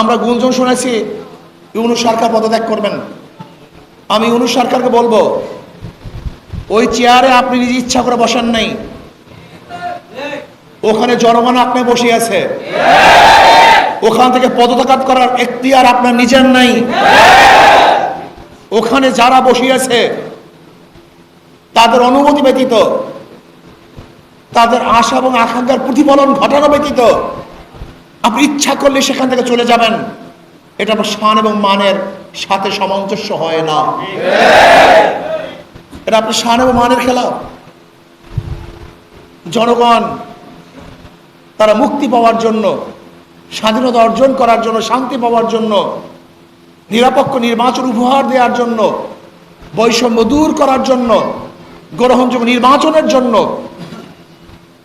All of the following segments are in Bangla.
আমরা গুঞ্জন শুনেছি, ইউনুস সরকার পদত্যাগ করবেন। আমি ইউনুস সরকারকে বলব, ওই চেয়ারে আপনি নিজ ইচ্ছা করে বসেন নাই। ওখানে জনগণ আপনি বসে আছে। ওখান থেকে পদত্যাগ করার এখতিয়ার আপনার নিজের নাই। ওখানে যারা বসিয়েছে তাদের অনুমতি ব্যতীত, তাদের আশা এবং আকাঙ্ক্ষার প্রতিফলন ঘটানো ব্যতীত আপনি ইচ্ছা করলে সেখান থেকে চলে যাবেন। এটা আমার শান এবং মানের সাথে সামঞ্জস্য হয় না। এটা আপনার শান এবং মানের খেলা জনগণ, তারা মুক্তি পাওয়ার জন্য, স্বাধীনতা অর্জন করার জন্য, শান্তি পাওয়ার জন্য, নিরপেক্ষ নির্বাচন উপহার দেওয়ার জন্য, বৈষম্য দূর করার জন্য গ্রহণযোগ্য নির্বাচনের জন্য,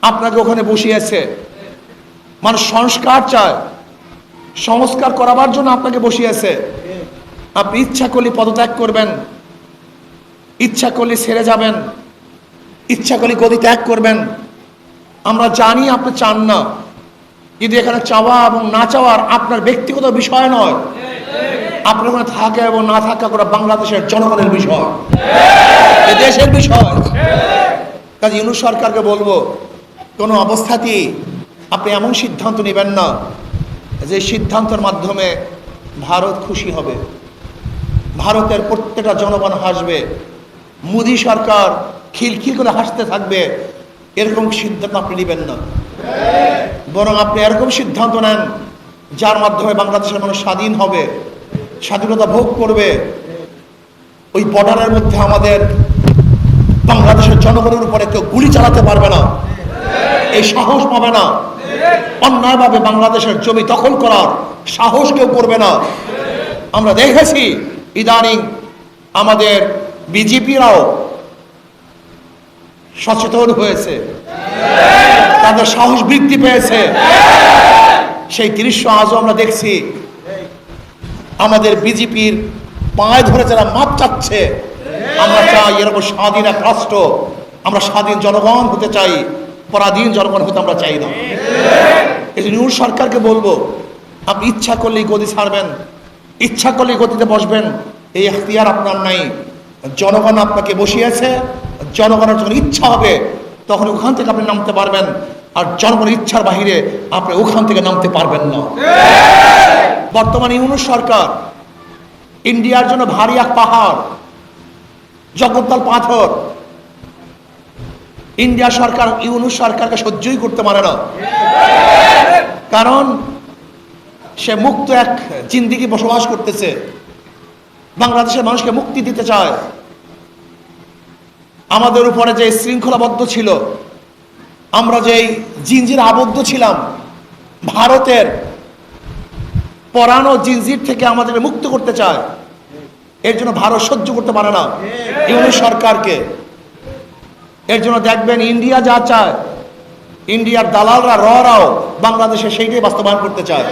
আপনাকে ওখানে বসিয়েছে। মানুষ সংস্কার চায়। সংস্কার করাবার জন্য আপনাকে বসিয়েছে। আপনি ইচ্ছা করলে পদত্যাগ করবেন। ইচ্ছা করলে ছেড়ে যাবেন। ইচ্ছা করলে গদি ত্যাগ করবেন। আমরা জানি আপনি চান না। কিন্তু এখানে চাওয়া এবং না চাওয়ার আপনার ব্যক্তিগত বিষয় নয়। আপনার ওখানে থাকা এবং না থাকা করা বাংলাদেশের জনগণের বিষয়। দেশের বিষয়। কাজে ইউনুস সরকারকে বলব, কোনো অবস্থাতেই আপনি এমন সিদ্ধান্ত নেবেন না যে সিদ্ধান্তের মাধ্যমে ভারত খুশি হবে। ভারতের প্রত্যেকটা জনগণ হাসবে। মোদী সরকার খিলখিল করে হাসতে থাকবে। এরকম সিদ্ধান্ত আপনি নেবেন না। বরং আপনি এরকম সিদ্ধান্ত নেন যার মাধ্যমে বাংলাদেশের মানুষ স্বাধীন হবে, স্বাধীনতা ভোগ করবে। ওই বর্ডারের মধ্যে আমাদের বাংলাদেশের জনগণের উপরে কেউ গুলি চালাতে পারবে না। এই সাহস পাবে না। অন্যায়ভাবে বাংলাদেশের জমি দখল করার সাহস কেউ করবে না। আমরা দেখেছি ইদানিং আমাদের বিজেপিরাও সচেতন হয়েছে। তাদের সাহস বৃদ্ধি পেয়েছে। সেই দৃশ্য আজও আমরা দেখছি। আমাদের বিজেপির পায়ে ধরে যারা মাপ চাচ্ছে, আমরা চাই এরকম স্বাধীন এক রাষ্ট্র, আমরা স্বাধীন জনগণ হতে চাই। পরাধীন জনগণ হতে আমরা চাই না। এই জন্য সরকারকে বলব, আপনি ইচ্ছা করলেই গদি ছাড়বেন, ইচ্ছা করলেই গতিতে বসবেন, এই এখতিয়ার আপনার নাই। জনগণ আপনাকে বসিয়েছে, জনগণের যখন ইচ্ছা হবে, তখন ওখান থেকে আপনি নামতে পারবেন, আর জনগণের ইচ্ছার বাহিরে আপনি ওখান থেকে নামতে পারবেন না। বর্তমানে ইউনুস সরকার, ইন্ডিয়ার জন্য ভারী এক পাহাড়, জগদ্দল পাথর ইন্ডিয়া সরকার ইউনুস সরকারকে সহ্যই করতে পারে না। কারণ সে মুক্ত এক জিন্দিগি বসবাস করতেছে। বাংলাদেশের মানুষকে মুক্তি দিতে চায়। আমাদের উপরে যে শৃঙ্খলাবদ্ধ ছিল, আমরা যেই জিঞ্জির আবদ্ধ ছিলাম, ভারতের পরানো জিনজির থেকে আমাদের মুক্ত করতে চায়, এর জন্য ভারত সহ্য করতে পারে না। ইউনিট সরকারকে এর জন্য দেখবেন ইন্ডিয়া যা চায় ইন্ডিয়ার দালালরা রাও বাংলাদেশে সেইটাই বাস্তবায়ন করতে চায়।